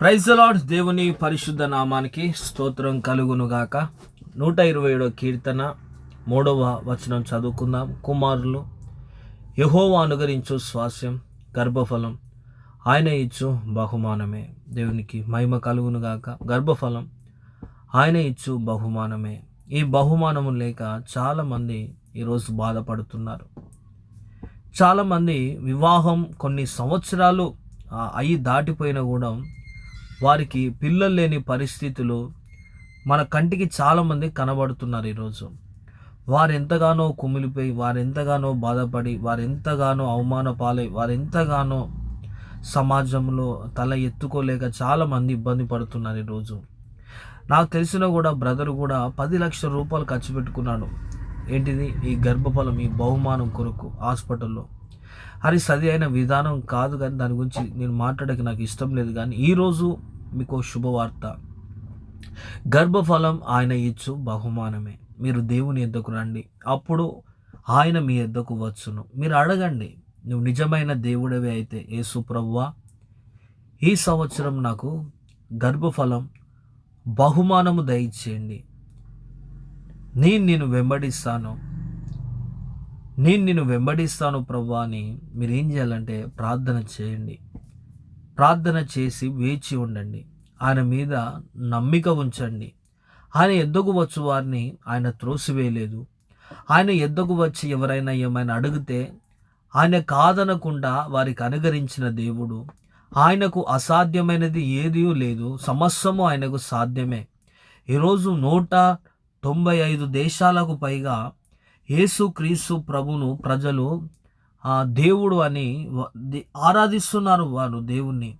Praise lord దేవుని పరిశుద్ధ నామానికి స్తోత్రం కలుగునుగాక. నూట ఇరవై ఏడో కీర్తన మూడవ వచనం చదువుకుందాం. కుమారులు యహోవా అనుగరించు స్వాస్యం గర్భఫలం. ఆయన ఇచ్చు బహుమానమే. దేవునికి మహిమ కలుగునుగాక. గర్భఫలం. ఆయన ఇచ్చు బహుమానమే. ఈ బహుమానము లేక చాలామంది ఈరోజు బాధపడుతున్నారు. చాలామంది వివాహం కొన్ని సంవత్సరాలు అయి దాటిపోయినా కూడా వారికి పిల్లలు లేని పరిస్థితులు మన కంటికి చాలామంది కనబడుతున్నారు ఈరోజు వారెంతగానో కుమిలిపోయి వారెంతగానో బాధపడి వారెంతగానో అవమాన పాలై వారెంతగానో సమాజంలో తల ఎత్తుకోలేక చాలామంది ఇబ్బంది పడుతున్నారు ఈరోజు నాకు తెలిసిన కూడా బ్రదర్ కూడా పది లక్షల రూపాయలు ఖర్చు పెట్టుకున్నాడు. ఏంటిది? ఈ గర్భఫలం ఈ బహుమానం కొరకు హాస్పిటల్లో. అది సరి అయిన విధానం కాదు కానీ దాని గురించి నేను మాట్లాడక నాకు ఇష్టం లేదు కానీ ఈరోజు మీకు శుభవార్త. గర్భఫలం ఆయన ఇచ్చు బహుమానమే. మీరు దేవుని ఎద్దకు రండి. అప్పుడు ఆయన మీ ఎద్దకు వచ్చును. మీరు అడగండి నువ్వు నిజమైన దేవుడవే అయితే యేసు ప్రవ్వా ఈ సంవత్సరం నాకు గర్భఫలం బహుమానము దయచేయండి. నేను నేను వెంబడిస్తాను. నేను నిన్ను వెంబడిస్తాను ప్రవ్వా అని మీరు ఏం చేయాలంటే ప్రార్థన చేయండి. ప్రార్థన చేసి వేచి ఉండండి. ఆయన మీద నమ్మిక ఉంచండి. ఆయన ఎద్దకు వచ్చు వారిని ఆయన త్రోసివేయలేదు. ఆయన ఎద్దకు వచ్చి ఎవరైనా ఏమైనా అడిగితే ఆయన కాదనకుండా వారికి అనుగరించిన దేవుడు. ఆయనకు అసాధ్యమైనది ఏదీ లేదు. సమస్తము ఆయనకు సాధ్యమే. ఈరోజు నూట తొంభై ఐదు దేశాలకు పైగా యేసు క్రీస్తు ప్రభును ప్రజలు దేవుడు అని ఆరాధిస్తున్నారు వారు దేవుణ్ణి.